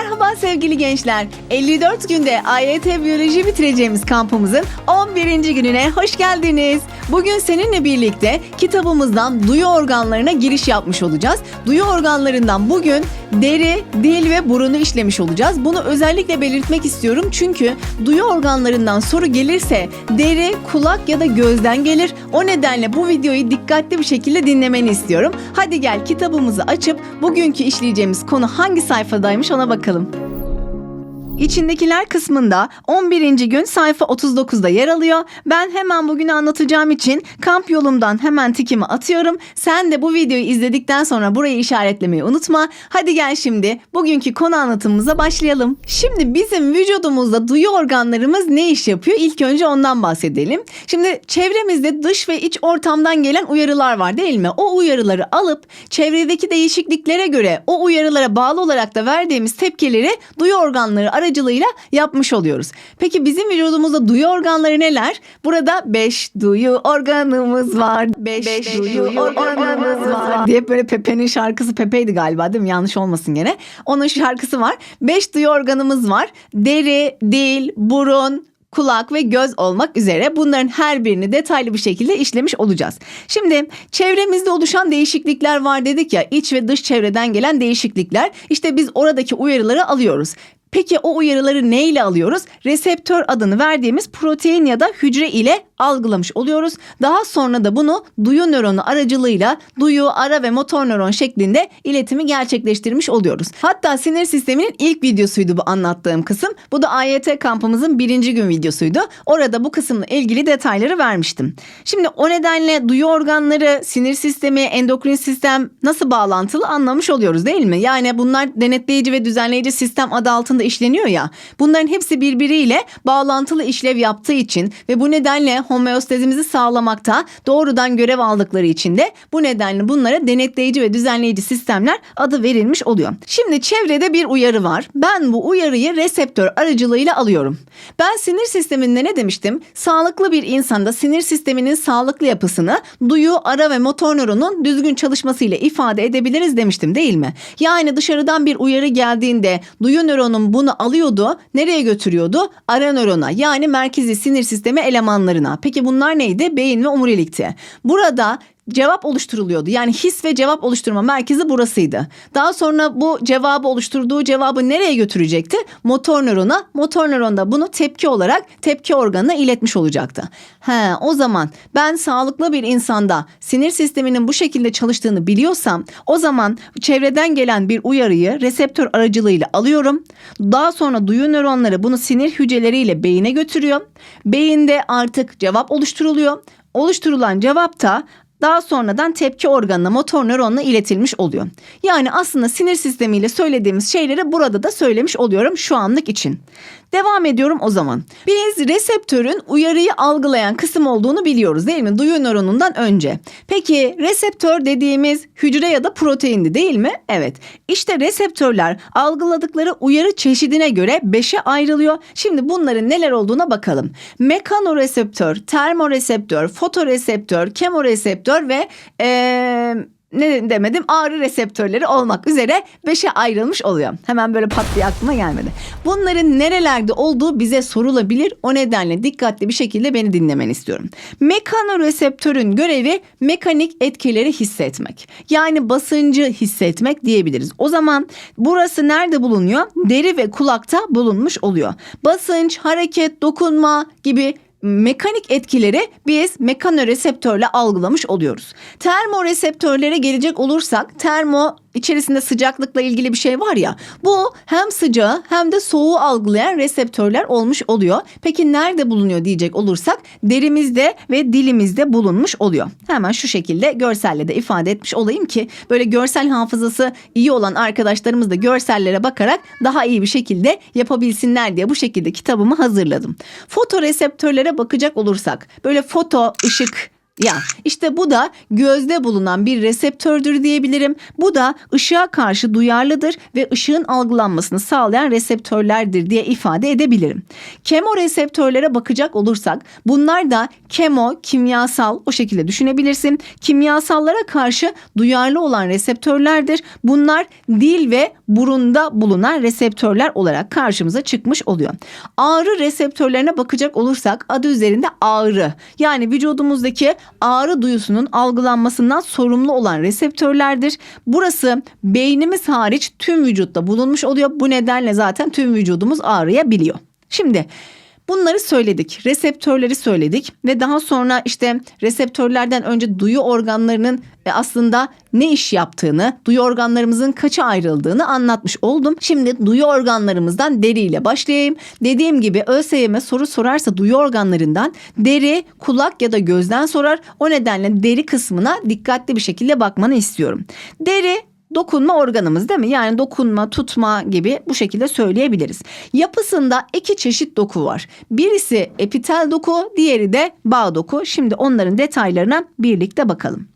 Merhaba sevgili gençler. 54 günde AYT biyoloji bitireceğimiz kampımızın 11. gününe hoş geldiniz. Bugün seninle birlikte kitabımızdan duyu organlarına giriş yapmış olacağız. Duyu organlarından bugün deri, dil ve burunu işlemiş olacağız. Bunu özellikle belirtmek istiyorum çünkü duyu organlarından soru gelirse deri, kulak ya da gözden gelir. O nedenle bu videoyu dikkatli bir şekilde dinlemeni istiyorum. Hadi gel kitabımızı açıp bugünkü işleyeceğimiz konu hangi sayfadaymış ona bakalım. İçindekiler kısmında 11. gün sayfa 39'da yer alıyor. Ben hemen bugün anlatacağım için kamp yolumdan hemen tikimi atıyorum. Sen de bu videoyu izledikten sonra burayı işaretlemeyi unutma. Hadi gel şimdi bugünkü konu anlatımımıza başlayalım. Şimdi bizim vücudumuzda duyu organlarımız ne iş yapıyor? İlk önce ondan bahsedelim. Şimdi çevremizde dış ve iç ortamdan gelen uyarılar var değil mi? O uyarıları alıp çevredeki değişikliklere göre o uyarılara bağlı olarak da verdiğimiz tepkileri duyu organları aracılığıyla yapmış oluyoruz. Peki bizim vücudumuzda duyu organları neler? Burada 5 duyu organımız var. 5 duyu organımız var. Diye böyle Pepe'nin şarkısı Pepe'ydi galiba değil mi? Yanlış olmasın gene. Onun şarkısı var. 5 duyu organımız var. Deri, dil, burun, kulak ve göz olmak üzere bunların her birini detaylı bir şekilde işlemiş olacağız. Şimdi çevremizde oluşan değişiklikler var dedik ya iç ve dış çevreden gelen değişiklikler işte biz oradaki uyarıları alıyoruz. Peki o uyarıları ne ile alıyoruz? Reseptör adını verdiğimiz protein ya da hücre ile algılamış oluyoruz. Daha sonra da bunu duyu nöronu aracılığıyla duyu, ara ve motor nöron şeklinde iletimi gerçekleştirmiş oluyoruz. Hatta sinir sisteminin ilk videosuydu bu anlattığım kısım. Bu da AYT kampımızın birinci gün videosuydu. Orada bu kısımla ilgili detayları vermiştim. Şimdi o nedenle duyu organları, sinir sistemi, endokrin sistem nasıl bağlantılı anlamış oluyoruz değil mi? Yani bunlar denetleyici ve düzenleyici sistem adı altında işleniyor ya. Bunların hepsi birbiriyle bağlantılı işlev yaptığı için ve bu nedenle homeostazimizi sağlamakta doğrudan görev aldıkları için de bu nedenle bunlara denetleyici ve düzenleyici sistemler adı verilmiş oluyor. Şimdi çevrede bir uyarı var. Ben bu uyarıyı reseptör aracılığıyla alıyorum. Ben sinir sisteminde ne demiştim? Sağlıklı bir insanda sinir sisteminin sağlıklı yapısını duyu, ara ve motor nöronun düzgün çalışmasıyla ifade edebiliriz demiştim değil mi? Yani dışarıdan bir uyarı geldiğinde duyu nöronun bunu alıyordu. Nereye götürüyordu? Ara nörona yani merkezi sinir sistemi elemanlarına. Peki bunlar neydi? Beyin ve omurilikti. Burada cevap oluşturuluyordu. Yani his ve cevap oluşturma merkezi burasıydı. Daha sonra bu cevabı oluşturduğu cevabı nereye götürecekti? Motor nörona. Motor nöron da bunu tepki olarak tepki organına iletmiş olacaktı. He, o zaman ben sağlıklı bir insanda sinir sisteminin bu şekilde çalıştığını biliyorsam o zaman çevreden gelen bir uyarıyı reseptör aracılığıyla alıyorum. Daha sonra duyu nöronları bunu sinir hücreleriyle beyine götürüyor. Beyinde artık cevap oluşturuluyor. Oluşturulan cevap da daha sonradan tepki organına motor nöronla iletilmiş oluyor. Yani aslında sinir sistemiyle söylediğimiz şeyleri burada da söylemiş oluyorum şu anlık için. Devam ediyorum o zaman. Biz reseptörün uyarıyı algılayan kısım olduğunu biliyoruz değil mi? Duyu nöronundan önce. Peki reseptör dediğimiz hücre ya da proteindi değil mi? Evet. İşte reseptörler algıladıkları uyarı çeşidine göre 5'e ayrılıyor. Şimdi bunların neler olduğuna bakalım. Mekanoreseptör, termoreseptör, fotoreseptör, kemoreseptör ve ee, ne demedim ağrı reseptörleri olmak üzere beşe ayrılmış oluyor. Hemen böyle pat diye aklıma gelmedi. Bunların nerelerde olduğu bize sorulabilir. O nedenle dikkatli bir şekilde beni dinlemeni istiyorum. Mekanoreseptörün görevi mekanik etkileri hissetmek. Yani basıncı hissetmek diyebiliriz. O zaman burası nerede bulunuyor? Deri ve kulakta bulunmuş oluyor. Basınç, hareket, dokunma gibi mekanik etkileri biz mekanoreseptörle algılamış oluyoruz. Termoreseptörlere gelecek olursak termo içerisinde sıcaklıkla ilgili bir şey var ya bu hem sıcağı hem de soğuğu algılayan reseptörler olmuş oluyor. Peki nerede bulunuyor diyecek olursak derimizde ve dilimizde bulunmuş oluyor. Hemen şu şekilde görselle de ifade etmiş olayım ki böyle görsel hafızası iyi olan arkadaşlarımız da görsellere bakarak daha iyi bir şekilde yapabilsinler diye bu şekilde kitabımı hazırladım. Fotoreseptörlere bakacak olursak böyle foto ışık Ya işte bu da gözde bulunan bir reseptördür diyebilirim. Bu da ışığa karşı duyarlıdır ve ışığın algılanmasını sağlayan reseptörlerdir diye ifade edebilirim. Kemoreseptörlere bakacak olursak bunlar da kemo, kimyasal o şekilde düşünebilirsin. Kimyasallara karşı duyarlı olan reseptörlerdir. Bunlar dil ve burunda bulunan reseptörler olarak karşımıza çıkmış oluyor. Ağrı reseptörlerine bakacak olursak adı üzerinde ağrı yani vücudumuzdaki ağrı duyusunun algılanmasından sorumlu olan reseptörlerdir. Burası beynimiz hariç tüm vücutta bulunmuş oluyor. Bu nedenle zaten tüm vücudumuz ağrıyabiliyor. Şimdi Bunları söyledik, reseptörleri söyledik ve daha sonra işte reseptörlerden önce duyu organlarının e, aslında ne iş yaptığını, duyu organlarımızın kaça ayrıldığını anlatmış oldum. Şimdi duyu organlarımızdan deriyle başlayayım. Dediğim gibi ÖSYM soru sorarsa duyu organlarından deri, kulak ya da gözden sorar. O nedenle deri kısmına dikkatli bir şekilde bakmanı istiyorum. Deri dokunma organımız değil mi? Yani dokunma, tutma gibi bu şekilde söyleyebiliriz. Yapısında iki çeşit doku var. Birisi epitel doku, diğeri de bağ doku. Şimdi onların detaylarına birlikte bakalım.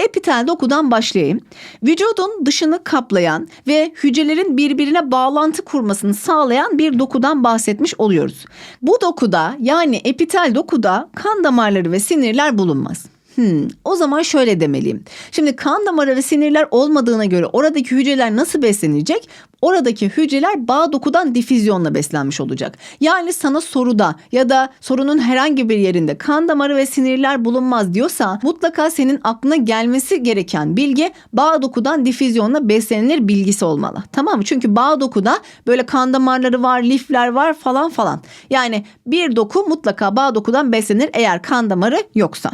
Epitel dokudan başlayayım. Vücudun dışını kaplayan ve hücrelerin birbirine bağlantı kurmasını sağlayan bir dokudan bahsetmiş oluyoruz. Bu dokuda yani epitel dokuda kan damarları ve sinirler bulunmaz. Hmm, o zaman şöyle demeliyim. Şimdi kan damarı ve sinirler olmadığına göre oradaki hücreler nasıl beslenecek? Oradaki hücreler bağ dokudan difüzyonla beslenmiş olacak. Yani sana soruda ya da sorunun herhangi bir yerinde kan damarı ve sinirler bulunmaz diyorsa mutlaka senin aklına gelmesi gereken bilgi bağ dokudan difüzyonla beslenilir bilgisi olmalı. Tamam mı? Çünkü bağ dokuda böyle kan damarları var, lifler var falan falan. Yani bir doku mutlaka bağ dokudan beslenir eğer kan damarı yoksa.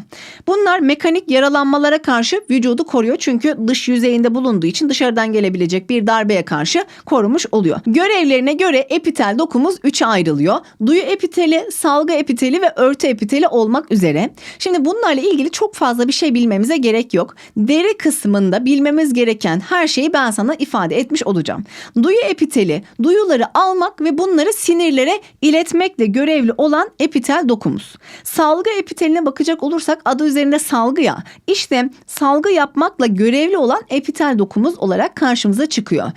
Bunlar mekanik yaralanmalara karşı vücudu koruyor. Çünkü dış yüzeyinde bulunduğu için dışarıdan gelebilecek bir darbeye karşı korumuş oluyor. Görevlerine göre epitel dokumuz 3'e ayrılıyor. Duyu epiteli, salgı epiteli ve örtü epiteli olmak üzere. Şimdi bunlarla ilgili çok fazla bir şey bilmemize gerek yok. Deri kısmında bilmemiz gereken her şeyi ben sana ifade etmiş olacağım. Duyu epiteli, duyuları almak ve bunları sinirlere iletmekle görevli olan epitel dokumuz. Salgı epiteline bakacak olursak adı üzerinde salgı ya. İşte salgı yapmakla görevli olan epitel dokumuz olarak karşımıza çıkıyor.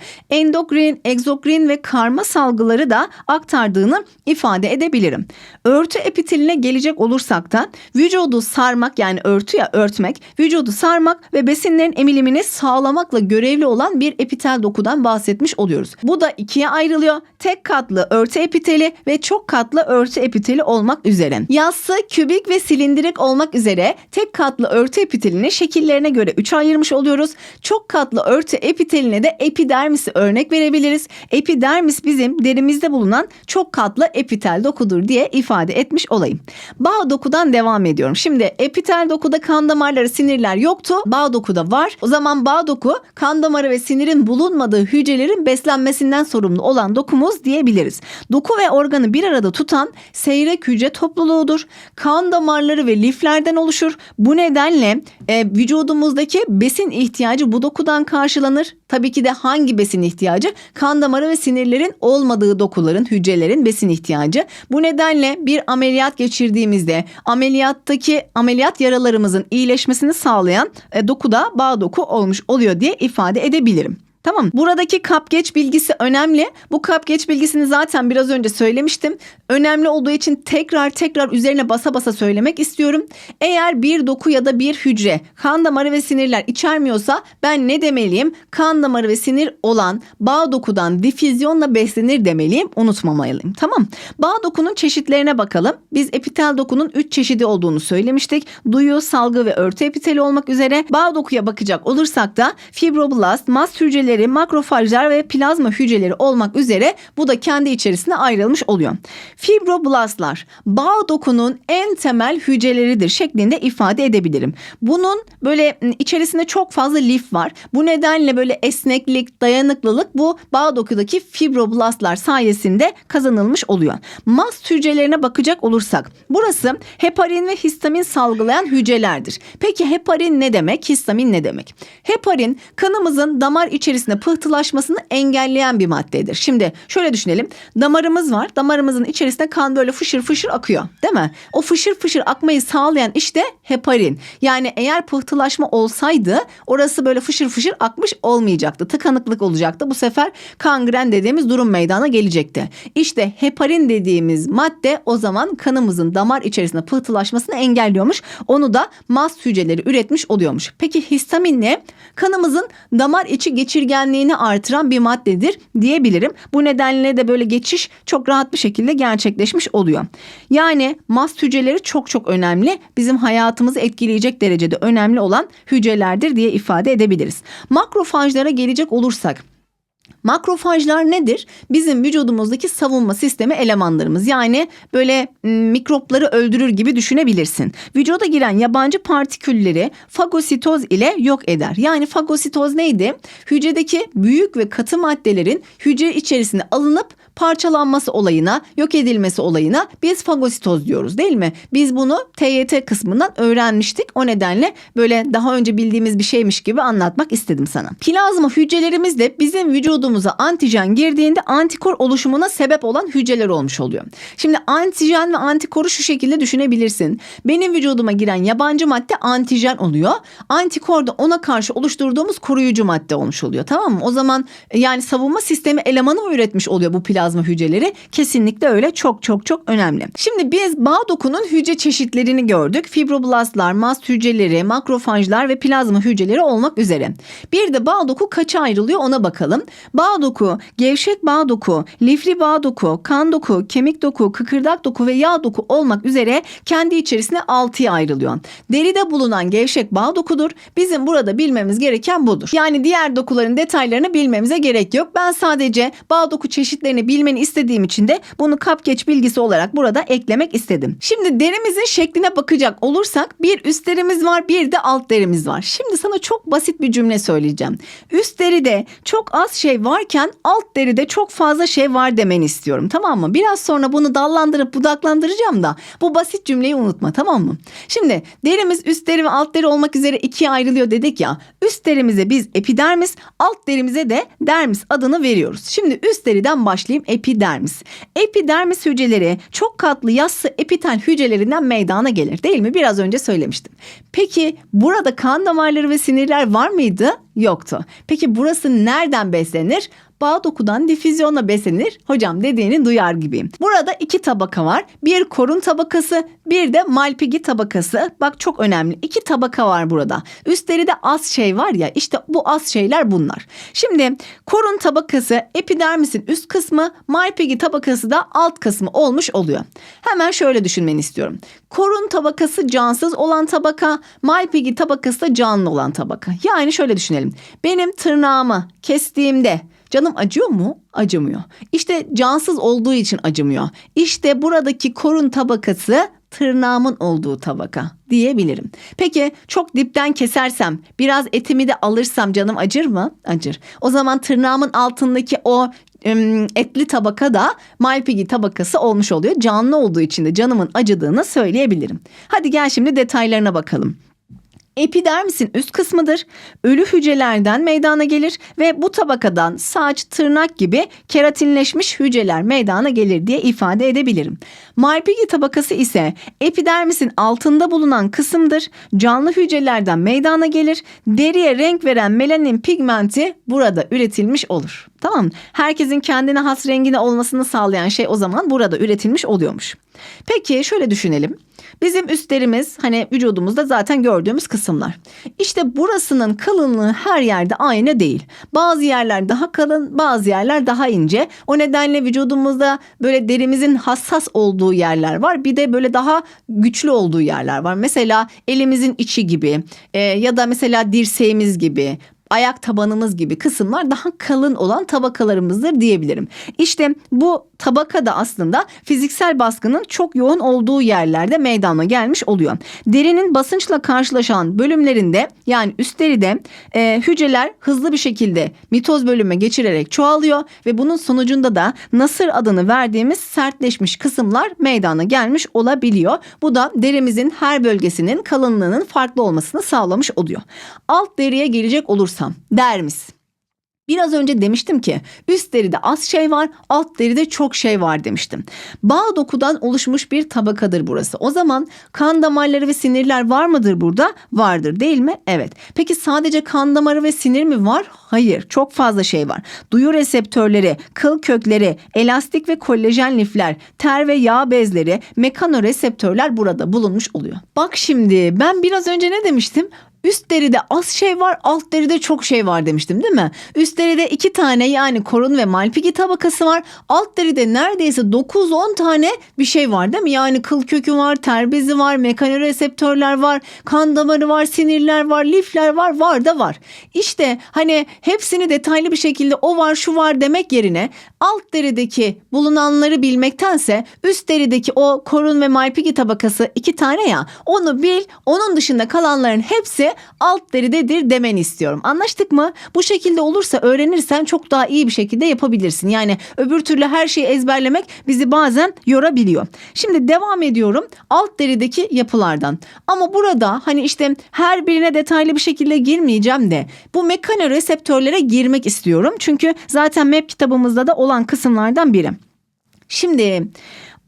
Endokrin, egzokrin ve karma salgıları da aktardığını ifade edebilirim. Örtü epiteline gelecek olursak da vücudu sarmak yani örtü ya örtmek, vücudu sarmak ve besinlerin emilimini sağlamakla görevli olan bir epitel dokudan bahsetmiş oluyoruz. Bu da ikiye ayrılıyor. Tek katlı örtü epiteli ve çok katlı örtü epiteli olmak üzere. Yassı, kübik ve silindirik olmak üzere tek katlı örtü epitelini şekillerine göre 3'e ayırmış oluyoruz. Çok katlı örtü epiteline de epidermisi örnek verebiliriz. Epidermis bizim derimizde bulunan çok katlı epitel dokudur diye ifade etmiş olayım. Bağ dokudan devam ediyorum. Şimdi epitel dokuda kan damarları, sinirler yoktu. Bağ dokuda var. O zaman bağ doku kan damarı ve sinirin bulunmadığı hücrelerin beslenmesinden sorumlu olan dokumuz diyebiliriz. Doku ve organı bir arada tutan seyrek hücre topluluğudur. Kan damarları ve liflerden oluşur. Bu nedenle e, vücudumuzdaki besin ihtiyacı bu dokudan karşılanır. Tabii ki de hangi besin ihtiyacı? Kan damarı ve sinirlerin olmadığı dokuların, hücrelerin besin ihtiyacı. Bu nedenle bir ameliyat geçirdiğimizde ameliyattaki ameliyat yaralarımızın iyileşmesini sağlayan e, doku da bağ doku olmuş oluyor diye ifade edebilirim. Tamam buradaki kapgeç bilgisi önemli. Bu kapgeç bilgisini zaten biraz önce söylemiştim. Önemli olduğu için tekrar tekrar üzerine basa basa söylemek istiyorum. Eğer bir doku ya da bir hücre kan damarı ve sinirler içermiyorsa ben ne demeliyim? Kan damarı ve sinir olan bağ dokudan difüzyonla beslenir demeliyim. Unutmamalıyım. Tamam. Bağ dokunun çeşitlerine bakalım. Biz epitel dokunun 3 çeşidi olduğunu söylemiştik. Duyu, salgı ve örtü epiteli olmak üzere bağ dokuya bakacak olursak da fibroblast, mast hücreleri hücreleri, makrofajlar ve plazma hücreleri olmak üzere bu da kendi içerisinde ayrılmış oluyor. Fibroblastlar bağ dokunun en temel hücreleridir şeklinde ifade edebilirim. Bunun böyle ıı, içerisinde çok fazla lif var. Bu nedenle böyle esneklik, dayanıklılık bu bağ dokudaki fibroblastlar sayesinde kazanılmış oluyor. Mast hücrelerine bakacak olursak burası heparin ve histamin salgılayan hücrelerdir. Peki heparin ne demek? Histamin ne demek? Heparin kanımızın damar içerisinde içerisinde pıhtılaşmasını engelleyen bir maddedir. Şimdi şöyle düşünelim. Damarımız var. Damarımızın içerisinde kan böyle fışır fışır akıyor. Değil mi? O fışır fışır akmayı sağlayan işte heparin. Yani eğer pıhtılaşma olsaydı orası böyle fışır fışır akmış olmayacaktı. Tıkanıklık olacaktı. Bu sefer kangren dediğimiz durum meydana gelecekti. İşte heparin dediğimiz madde o zaman kanımızın damar içerisinde pıhtılaşmasını engelliyormuş. Onu da mast hücreleri üretmiş oluyormuş. Peki histamin ne? Kanımızın damar içi geçirgenliğini artıran bir maddedir diyebilirim. Bu nedenle de böyle geçiş çok rahat bir şekilde gerçekleşmiş oluyor. Yani mast hücreleri çok çok önemli. Bizim hayatımızı etkileyecek derecede önemli olan hücrelerdir diye ifade edebiliriz. Makrofajlara gelecek olursak Makrofajlar nedir? Bizim vücudumuzdaki savunma sistemi elemanlarımız. Yani böyle mikropları öldürür gibi düşünebilirsin. Vücuda giren yabancı partikülleri fagositoz ile yok eder. Yani fagositoz neydi? Hücredeki büyük ve katı maddelerin hücre içerisine alınıp parçalanması olayına, yok edilmesi olayına biz fagositoz diyoruz değil mi? Biz bunu TYT kısmından öğrenmiştik. O nedenle böyle daha önce bildiğimiz bir şeymiş gibi anlatmak istedim sana. Plazma hücrelerimiz de bizim vücudumuza antijen girdiğinde antikor oluşumuna sebep olan hücreler olmuş oluyor. Şimdi antijen ve antikoru şu şekilde düşünebilirsin. Benim vücuduma giren yabancı madde antijen oluyor. Antikor da ona karşı oluşturduğumuz koruyucu madde olmuş oluyor. Tamam mı? O zaman yani savunma sistemi elemanı mı üretmiş oluyor bu plazma plazma hücreleri kesinlikle öyle çok çok çok önemli. Şimdi biz bağ dokunun hücre çeşitlerini gördük. Fibroblastlar, mast hücreleri, makrofajlar ve plazma hücreleri olmak üzere. Bir de bağ doku kaça ayrılıyor ona bakalım. Bağ doku, gevşek bağ doku, lifli bağ doku, kan doku, kemik doku, kıkırdak doku ve yağ doku olmak üzere kendi içerisinde 6'ya ayrılıyor. Deride bulunan gevşek bağ dokudur. Bizim burada bilmemiz gereken budur. Yani diğer dokuların detaylarını bilmemize gerek yok. Ben sadece bağ doku çeşitlerini bilmeni istediğim için de bunu kapgeç bilgisi olarak burada eklemek istedim. Şimdi derimizin şekline bakacak olursak bir üst derimiz var bir de alt derimiz var. Şimdi sana çok basit bir cümle söyleyeceğim. Üst deride çok az şey varken alt deride çok fazla şey var demeni istiyorum tamam mı? Biraz sonra bunu dallandırıp budaklandıracağım da bu basit cümleyi unutma tamam mı? Şimdi derimiz üst deri ve alt deri olmak üzere ikiye ayrılıyor dedik ya. Üst derimize biz epidermis, alt derimize de dermis adını veriyoruz. Şimdi üst deriden başlayayım epidermis. Epidermis hücreleri çok katlı yassı epitel hücrelerinden meydana gelir değil mi? Biraz önce söylemiştim. Peki burada kan damarları ve sinirler var mıydı? Yoktu. Peki burası nereden beslenir? Bağ dokudan difüzyonla beslenir. Hocam dediğini duyar gibiyim. Burada iki tabaka var. Bir korun tabakası bir de malpigi tabakası. Bak çok önemli. İki tabaka var burada. Üstleri de az şey var ya işte bu az şeyler bunlar. Şimdi korun tabakası epidermisin üst kısmı malpigi tabakası da alt kısmı olmuş oluyor. Hemen şöyle düşünmeni istiyorum. Korun tabakası cansız olan tabaka, malpigi tabakası da canlı olan tabaka. Yani şöyle düşünelim. Benim tırnağımı kestiğimde Canım acıyor mu? Acımıyor. İşte cansız olduğu için acımıyor. İşte buradaki korun tabakası tırnağımın olduğu tabaka diyebilirim. Peki çok dipten kesersem biraz etimi de alırsam canım acır mı? Acır. O zaman tırnağımın altındaki o etli tabaka da malpigi tabakası olmuş oluyor. Canlı olduğu için de canımın acıdığını söyleyebilirim. Hadi gel şimdi detaylarına bakalım. Epidermisin üst kısmıdır. Ölü hücrelerden meydana gelir ve bu tabakadan saç, tırnak gibi keratinleşmiş hücreler meydana gelir diye ifade edebilirim. Malpighi tabakası ise epidermisin altında bulunan kısımdır. Canlı hücrelerden meydana gelir. Deriye renk veren melanin pigmenti burada üretilmiş olur. Tamam Herkesin kendine has rengine olmasını sağlayan şey o zaman burada üretilmiş oluyormuş. Peki şöyle düşünelim. Bizim üstlerimiz hani vücudumuzda zaten gördüğümüz kısımlar. İşte burasının kalınlığı her yerde aynı değil. Bazı yerler daha kalın, bazı yerler daha ince. O nedenle vücudumuzda böyle derimizin hassas olduğu yerler var. Bir de böyle daha güçlü olduğu yerler var. Mesela elimizin içi gibi e, ya da mesela dirseğimiz gibi ayak tabanımız gibi kısımlar daha kalın olan tabakalarımızdır diyebilirim. İşte bu tabaka da aslında fiziksel baskının çok yoğun olduğu yerlerde meydana gelmiş oluyor. Derinin basınçla karşılaşan bölümlerinde yani üst deride e, hücreler hızlı bir şekilde mitoz bölüme geçirerek çoğalıyor ve bunun sonucunda da nasır adını verdiğimiz sertleşmiş kısımlar meydana gelmiş olabiliyor. Bu da derimizin her bölgesinin kalınlığının farklı olmasını sağlamış oluyor. Alt deriye gelecek olursa olursam dermis. Biraz önce demiştim ki üst deride az şey var, alt deride çok şey var demiştim. Bağ dokudan oluşmuş bir tabakadır burası. O zaman kan damarları ve sinirler var mıdır burada? Vardır değil mi? Evet. Peki sadece kan damarı ve sinir mi var? Hayır. Çok fazla şey var. Duyu reseptörleri, kıl kökleri, elastik ve kolajen lifler, ter ve yağ bezleri, mekanoreseptörler burada bulunmuş oluyor. Bak şimdi ben biraz önce ne demiştim? Üst deride az şey var, alt deride çok şey var demiştim değil mi? Üst deride iki tane yani korun ve malpighi tabakası var. Alt deride neredeyse 9-10 tane bir şey var değil mi? Yani kıl kökü var, ter bezi var, mekanoreseptörler var, kan damarı var, sinirler var, lifler var, var da var. İşte hani hepsini detaylı bir şekilde o var şu var demek yerine alt derideki bulunanları bilmektense üst derideki o korun ve malpighi tabakası iki tane ya onu bil onun dışında kalanların hepsi alt deridedir demeni istiyorum. Anlaştık mı? Bu şekilde olursa öğrenirsen çok daha iyi bir şekilde yapabilirsin. Yani öbür türlü her şeyi ezberlemek bizi bazen yorabiliyor. Şimdi devam ediyorum alt derideki yapılardan. Ama burada hani işte her birine detaylı bir şekilde girmeyeceğim de bu mekanoreseptörlere girmek istiyorum. Çünkü zaten MEP kitabımızda da olan kısımlardan biri. Şimdi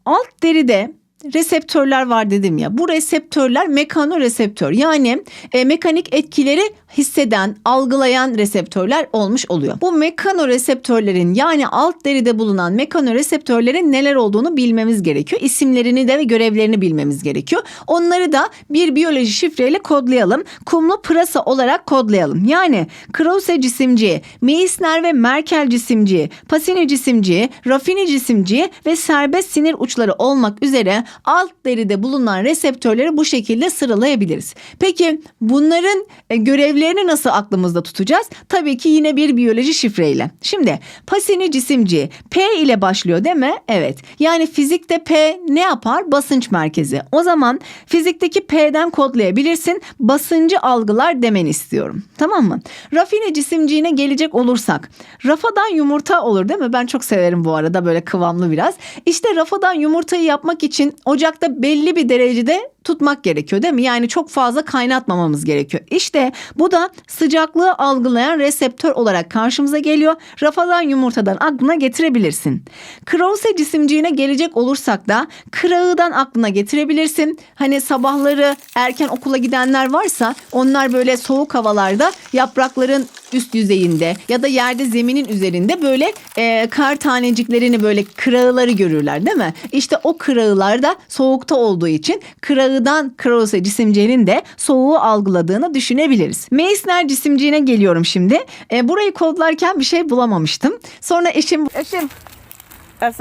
alt deride reseptörler var dedim ya. Bu reseptörler mekanoreseptör yani e, mekanik etkileri hisseden, algılayan reseptörler olmuş oluyor. Bu mekanoreseptörlerin yani alt deride bulunan mekanoreseptörlerin neler olduğunu bilmemiz gerekiyor. İsimlerini de ve görevlerini bilmemiz gerekiyor. Onları da bir biyoloji şifreyle kodlayalım. Kumlu pırasa olarak kodlayalım. Yani Krause cisimciği, Meissner ve Merkel cisimciği, Pacini cisimciği, Raffini cisimciği ve serbest sinir uçları olmak üzere alt deride bulunan reseptörleri bu şekilde sıralayabiliriz. Peki bunların e, görevlerini nasıl aklımızda tutacağız? Tabii ki yine bir biyoloji şifreyle. Şimdi Pacini cisimciği P ile başlıyor değil mi? Evet. Yani fizikte P ne yapar? Basınç merkezi. O zaman fizikteki P'den kodlayabilirsin. Basıncı algılar demeni istiyorum. Tamam mı? Rafine cisimciğine gelecek olursak. Rafadan yumurta olur değil mi? Ben çok severim bu arada böyle kıvamlı biraz. İşte rafadan yumurtayı yapmak için ocakta belli bir derecede tutmak gerekiyor değil mi? Yani çok fazla kaynatmamamız gerekiyor. İşte bu da sıcaklığı algılayan reseptör olarak karşımıza geliyor. Rafadan yumurtadan aklına getirebilirsin. Krause cisimciğine gelecek olursak da kırağıdan aklına getirebilirsin. Hani sabahları erken okula gidenler varsa onlar böyle soğuk havalarda yaprakların üst yüzeyinde ya da yerde zeminin üzerinde böyle e, kar taneciklerini böyle kırağıları görürler değil mi? İşte o kırağılar da soğukta olduğu için kırağıdan Krause cisimciğinin de soğuğu algıladığını düşünebiliriz. Meissner cisimciğine geliyorum şimdi. E, burayı kodlarken bir şey bulamamıştım. Sonra eşim Eşim. El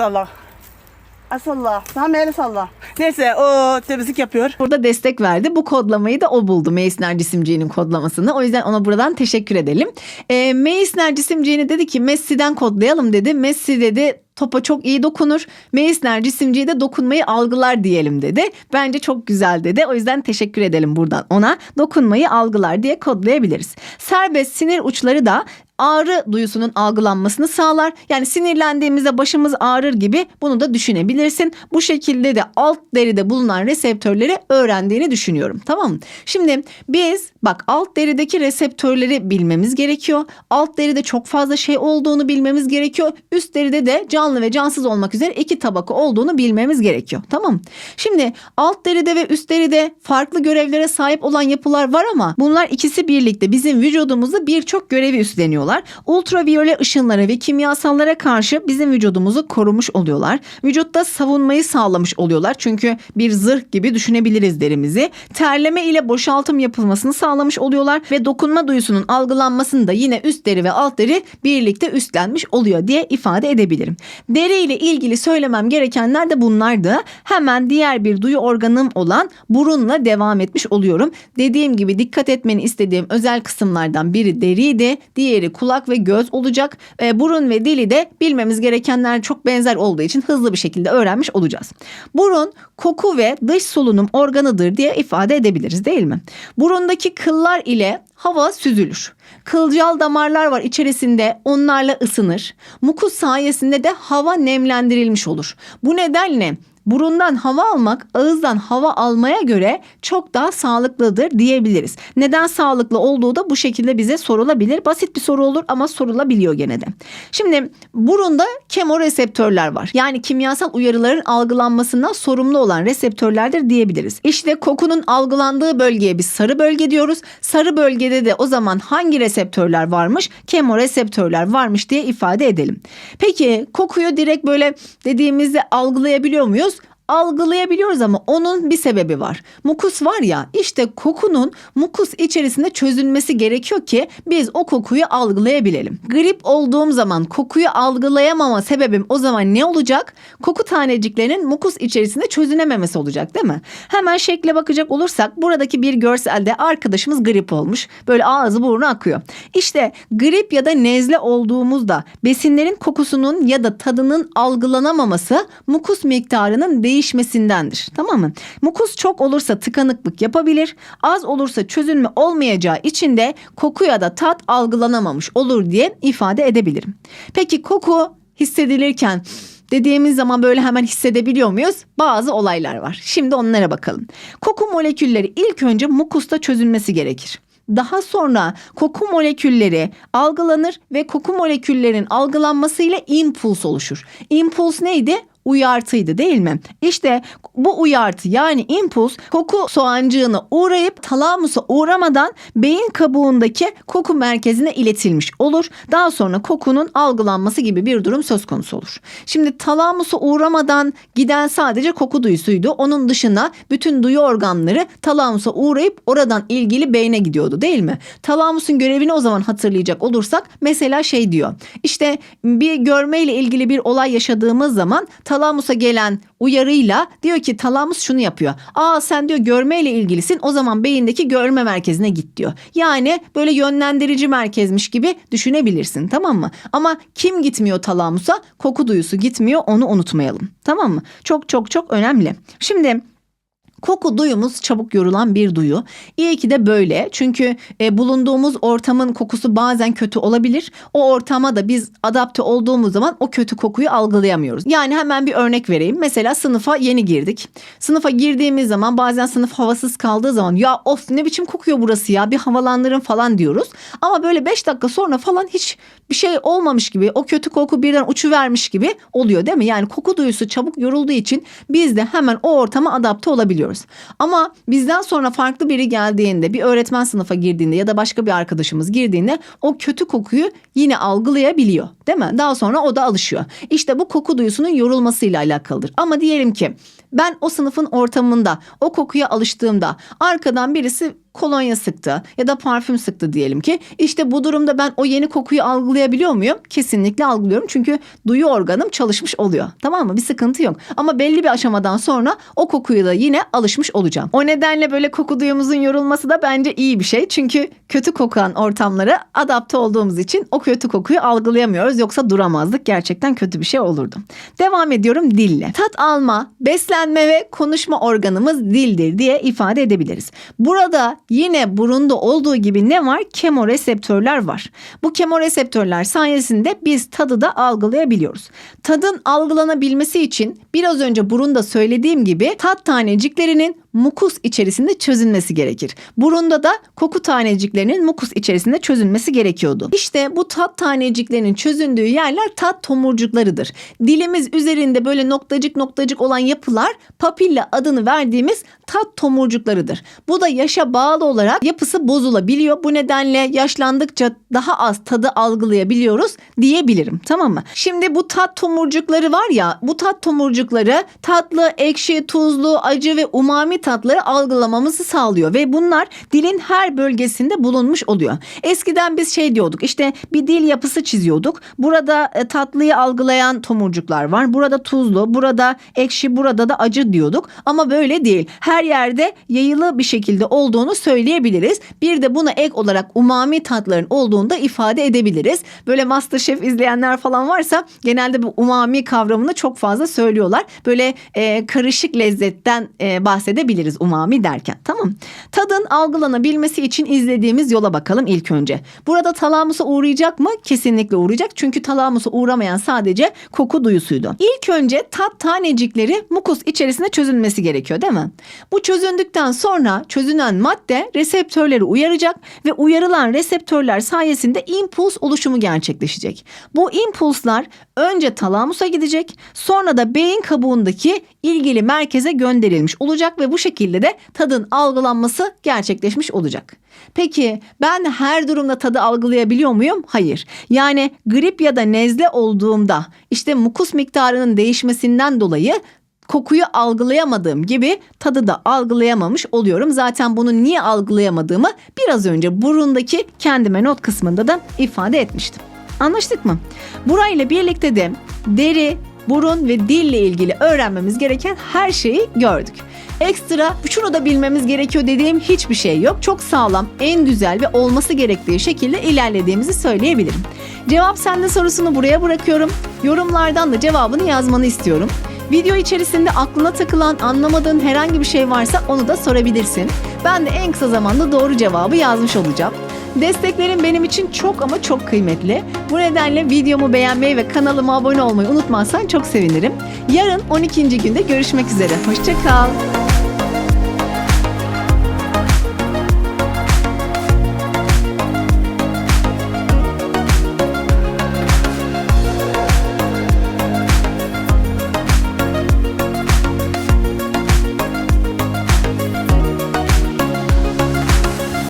salla. Tamam el salla. Neyse o temizlik yapıyor. burada destek verdi. Bu kodlamayı da o buldu. Meissner cisimciğinin kodlamasını. O yüzden ona buradan teşekkür edelim. E, Meissner cisimciğini dedi ki Messi'den kodlayalım dedi. Messi dedi topa çok iyi dokunur. Meissner cisimciği de dokunmayı algılar diyelim dedi. Bence çok güzel dedi. O yüzden teşekkür edelim buradan ona. Dokunmayı algılar diye kodlayabiliriz. Serbest sinir uçları da ağrı duyusunun algılanmasını sağlar. Yani sinirlendiğimizde başımız ağrır gibi bunu da düşünebilirsin. Bu şekilde de alt deride bulunan reseptörleri öğrendiğini düşünüyorum. Tamam mı? Şimdi biz bak alt derideki reseptörleri bilmemiz gerekiyor. Alt deride çok fazla şey olduğunu bilmemiz gerekiyor. Üst deride de canlı ve cansız olmak üzere iki tabaka olduğunu bilmemiz gerekiyor. Tamam? Şimdi alt deride ve üst deride farklı görevlere sahip olan yapılar var ama bunlar ikisi birlikte bizim vücudumuzda birçok görevi üstleniyorlar. Ultraviyole ışınlara ve kimyasallara karşı bizim vücudumuzu korumuş oluyorlar. Vücutta savunmayı sağlamış oluyorlar. Çünkü bir zırh gibi düşünebiliriz derimizi. Terleme ile boşaltım yapılmasını sağlamış oluyorlar ve dokunma duyusunun algılanmasını da yine üst deri ve alt deri birlikte üstlenmiş oluyor diye ifade edebilirim. Deri ile ilgili söylemem gerekenler de bunlardı. Hemen diğer bir duyu organım olan burunla devam etmiş oluyorum. Dediğim gibi dikkat etmeni istediğim özel kısımlardan biri deriydi. Diğeri kulak ve göz olacak. E, burun ve dili de bilmemiz gerekenler çok benzer olduğu için hızlı bir şekilde öğrenmiş olacağız. Burun koku ve dış solunum organıdır diye ifade edebiliriz değil mi? Burundaki kıllar ile hava süzülür. Kılcal damarlar var içerisinde onlarla ısınır. Mukus sayesinde de hava nemlendirilmiş olur. Bu nedenle burundan hava almak ağızdan hava almaya göre çok daha sağlıklıdır diyebiliriz. Neden sağlıklı olduğu da bu şekilde bize sorulabilir. Basit bir soru olur ama sorulabiliyor gene de. Şimdi burunda kemoreseptörler var. Yani kimyasal uyarıların algılanmasından sorumlu olan reseptörlerdir diyebiliriz. İşte kokunun algılandığı bölgeye biz sarı bölge diyoruz. Sarı bölgede de o zaman hangi reseptörler varmış? Kemoreseptörler varmış diye ifade edelim. Peki kokuyu direkt böyle dediğimizde algılayabiliyor muyuz? Algılayabiliyoruz ama onun bir sebebi var. Mukus var ya işte kokunun mukus içerisinde çözülmesi gerekiyor ki biz o kokuyu algılayabilelim. Grip olduğum zaman kokuyu algılayamama sebebim o zaman ne olacak? Koku taneciklerinin mukus içerisinde çözünememesi olacak değil mi? Hemen şekle bakacak olursak buradaki bir görselde arkadaşımız grip olmuş. Böyle ağzı burnu akıyor. İşte grip ya da nezle olduğumuzda besinlerin kokusunun ya da tadının algılanamaması mukus miktarının değişmesindendir. Tamam mı? Mukus çok olursa tıkanıklık yapabilir. Az olursa çözülme olmayacağı için de koku ya da tat algılanamamış olur diye ifade edebilirim. Peki koku hissedilirken dediğimiz zaman böyle hemen hissedebiliyor muyuz? Bazı olaylar var. Şimdi onlara bakalım. Koku molekülleri ilk önce mukusta çözülmesi gerekir. Daha sonra koku molekülleri algılanır ve koku moleküllerin algılanmasıyla impuls oluşur. İmpuls neydi? Uyartıydı değil mi? İşte bu uyartı yani impuls koku soğancığına uğrayıp talamusa uğramadan beyin kabuğundaki koku merkezine iletilmiş olur. Daha sonra kokunun algılanması gibi bir durum söz konusu olur. Şimdi talamusa uğramadan giden sadece koku duyusuydu. Onun dışında bütün duyu organları talamusa uğrayıp oradan ilgili beyne gidiyordu değil mi? Talamusun görevini o zaman hatırlayacak olursak mesela şey diyor. İşte bir görmeyle ilgili bir olay yaşadığımız zaman talamusa gelen uyarıyla diyor ki talamus şunu yapıyor. Aa sen diyor görmeyle ilgilisin o zaman beyindeki görme merkezine git diyor. Yani böyle yönlendirici merkezmiş gibi düşünebilirsin tamam mı? Ama kim gitmiyor talamusa? Koku duyusu gitmiyor onu unutmayalım. Tamam mı? Çok çok çok önemli. Şimdi Koku duyumuz çabuk yorulan bir duyu. İyi ki de böyle. Çünkü e, bulunduğumuz ortamın kokusu bazen kötü olabilir. O ortama da biz adapte olduğumuz zaman o kötü kokuyu algılayamıyoruz. Yani hemen bir örnek vereyim. Mesela sınıfa yeni girdik. Sınıfa girdiğimiz zaman bazen sınıf havasız kaldığı zaman ya of ne biçim kokuyor burası ya bir havalandırın falan diyoruz. Ama böyle 5 dakika sonra falan hiç bir şey olmamış gibi o kötü koku birden uçuvermiş gibi oluyor değil mi? Yani koku duyusu çabuk yorulduğu için biz de hemen o ortama adapte olabiliyoruz. Ama bizden sonra farklı biri geldiğinde bir öğretmen sınıfa girdiğinde ya da başka bir arkadaşımız girdiğinde o kötü kokuyu yine algılayabiliyor değil mi? Daha sonra o da alışıyor. İşte bu koku duyusunun yorulmasıyla alakalıdır. Ama diyelim ki ben o sınıfın ortamında o kokuya alıştığımda arkadan birisi kolonya sıktı ya da parfüm sıktı diyelim ki. İşte bu durumda ben o yeni kokuyu algılayabiliyor muyum? Kesinlikle algılıyorum. Çünkü duyu organım çalışmış oluyor. Tamam mı? Bir sıkıntı yok. Ama belli bir aşamadan sonra o kokuyu da yine alışmış olacağım. O nedenle böyle koku duyumuzun yorulması da bence iyi bir şey. Çünkü kötü kokan ortamlara adapte olduğumuz için o kötü kokuyu algılayamıyoruz. Yoksa duramazdık. Gerçekten kötü bir şey olurdu. Devam ediyorum dille. Tat alma, beslenme ve konuşma organımız dildir diye ifade edebiliriz. Burada Yine burunda olduğu gibi ne var? Kemoreseptörler var. Bu kemoreseptörler sayesinde biz tadı da algılayabiliyoruz. Tadın algılanabilmesi için biraz önce burunda söylediğim gibi tat taneciklerinin mukus içerisinde çözülmesi gerekir. Burunda da koku taneciklerinin mukus içerisinde çözülmesi gerekiyordu. İşte bu tat taneciklerinin çözündüğü yerler tat tomurcuklarıdır. Dilimiz üzerinde böyle noktacık noktacık olan yapılar papilla adını verdiğimiz tat tomurcuklarıdır. Bu da yaşa bağlı olarak yapısı bozulabiliyor. Bu nedenle yaşlandıkça daha az tadı algılayabiliyoruz diyebilirim. Tamam mı? Şimdi bu tat tomurcukları var ya bu tat tomurcukları tatlı, ekşi, tuzlu, acı ve umami tatları algılamamızı sağlıyor ve bunlar dilin her bölgesinde bulunmuş oluyor. Eskiden biz şey diyorduk işte bir dil yapısı çiziyorduk. Burada e, tatlıyı algılayan tomurcuklar var. Burada tuzlu, burada ekşi, burada da acı diyorduk. Ama böyle değil. Her yerde yayılı bir şekilde olduğunu söyleyebiliriz. Bir de buna ek olarak umami tatların olduğunu da ifade edebiliriz. Böyle Masterchef izleyenler falan varsa genelde bu umami kavramını çok fazla söylüyorlar. Böyle e, karışık lezzetten e, bahsedebiliriz anlayabiliriz umami derken. Tamam. Tadın algılanabilmesi için izlediğimiz yola bakalım ilk önce. Burada talamusa uğrayacak mı? Kesinlikle uğrayacak. Çünkü talamusa uğramayan sadece koku duyusuydu. İlk önce tat tanecikleri mukus içerisinde çözülmesi gerekiyor değil mi? Bu çözündükten sonra çözünen madde reseptörleri uyaracak ve uyarılan reseptörler sayesinde impuls oluşumu gerçekleşecek. Bu impulslar önce talamusa gidecek sonra da beyin kabuğundaki ilgili merkeze gönderilmiş olacak ve bu şekilde de tadın algılanması gerçekleşmiş olacak. Peki ben her durumda tadı algılayabiliyor muyum? Hayır. Yani grip ya da nezle olduğumda işte mukus miktarının değişmesinden dolayı kokuyu algılayamadığım gibi tadı da algılayamamış oluyorum. Zaten bunu niye algılayamadığımı biraz önce burundaki kendime not kısmında da ifade etmiştim. Anlaştık mı? Burayla birlikte de deri, burun ve dille ilgili öğrenmemiz gereken her şeyi gördük. Ekstra şunu da bilmemiz gerekiyor dediğim hiçbir şey yok. Çok sağlam, en güzel ve olması gerektiği şekilde ilerlediğimizi söyleyebilirim. Cevap sende sorusunu buraya bırakıyorum. Yorumlardan da cevabını yazmanı istiyorum. Video içerisinde aklına takılan, anlamadığın herhangi bir şey varsa onu da sorabilirsin. Ben de en kısa zamanda doğru cevabı yazmış olacağım. Desteklerin benim için çok ama çok kıymetli. Bu nedenle videomu beğenmeyi ve kanalıma abone olmayı unutmazsan çok sevinirim. Yarın 12. günde görüşmek üzere. Hoşçakal.